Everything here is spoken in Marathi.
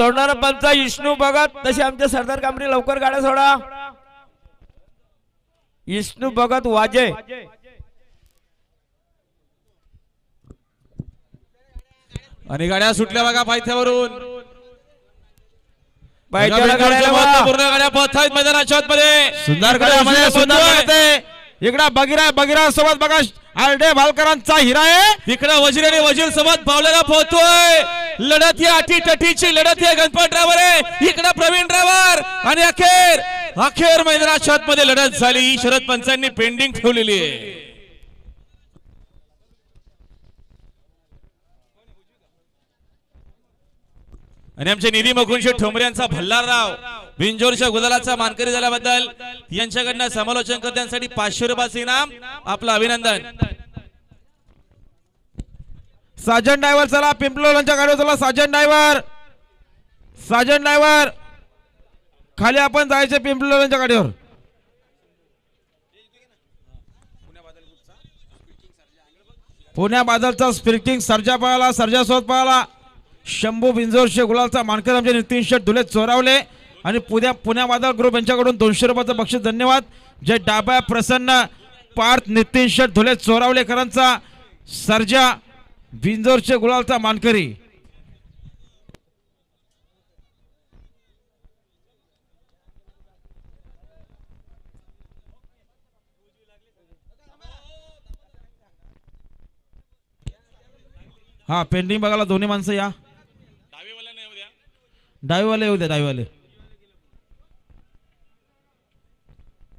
सोडणार पंच विष्णू भगत तसे आमचे सरदार कांबरी लवकर गाड्या सोडा. विष्णू भगत वाजे. आणि गाड्या सुटल्या बघा पायथ्यावरून. गाड्या. पूर्ण गाड्या आहेत मैदानाच्या आतमध्ये. सुंदर इकडा बगिरा बगिरा सोबत बघा. आरडे भालकरांचा हिरा आहे. तिकडे वजीर आणि वजीर सोबत पावलेला पोहतोय लढत या अटी टटीची लढत या गणपत ड्रायव्हर आहे. इकडे प्रवीण ड्रायव्हर आणि अखेर अखेर मैदानाच्या मध्ये लढत झाली. शरद पंचांनी पेंडिंग ठेवलेली आहे. आणि आमचे निधी मकुंशी ठोंबरे यांचा भल्लारराव बिंजोरच्या गुलालाचा मानकरी झाल्याबद्दल यांच्याकडनं समालोचन करत्यांसाठी पाचशे रुपयाचं इनाम आपलं अभिनंदन. साजन डायव्हर चला. पिंपलोलांच्या गाडीवर चला. साजन डायव्हर साजन डायव्हर खाली आपण जायचे पिंपलोलांच्या गाडीवर. पुण्या बादलचा स्पिरिटिंग सर्जा पळाला सर्जा सोबत पळाला शंभू बिंजोरशे गुलालचा मानकर आमचे नितीन शेठ धुले चोरावले. आणि पुण्या पुण्या बादल ग्रुप यांच्याकडून दोनशे रुपयाचं बक्षीस धन्यवाद. जय डाब्या प्रसन्न पार्थ नितीन शेठ धुले चोरावलेकरांचा सर्जा बिंजोरचे गुलालचा मानकरी. हा पेंडिंग बघायला दोन्ही माणसं या. डावीवाले येऊ द्या डावीवाले.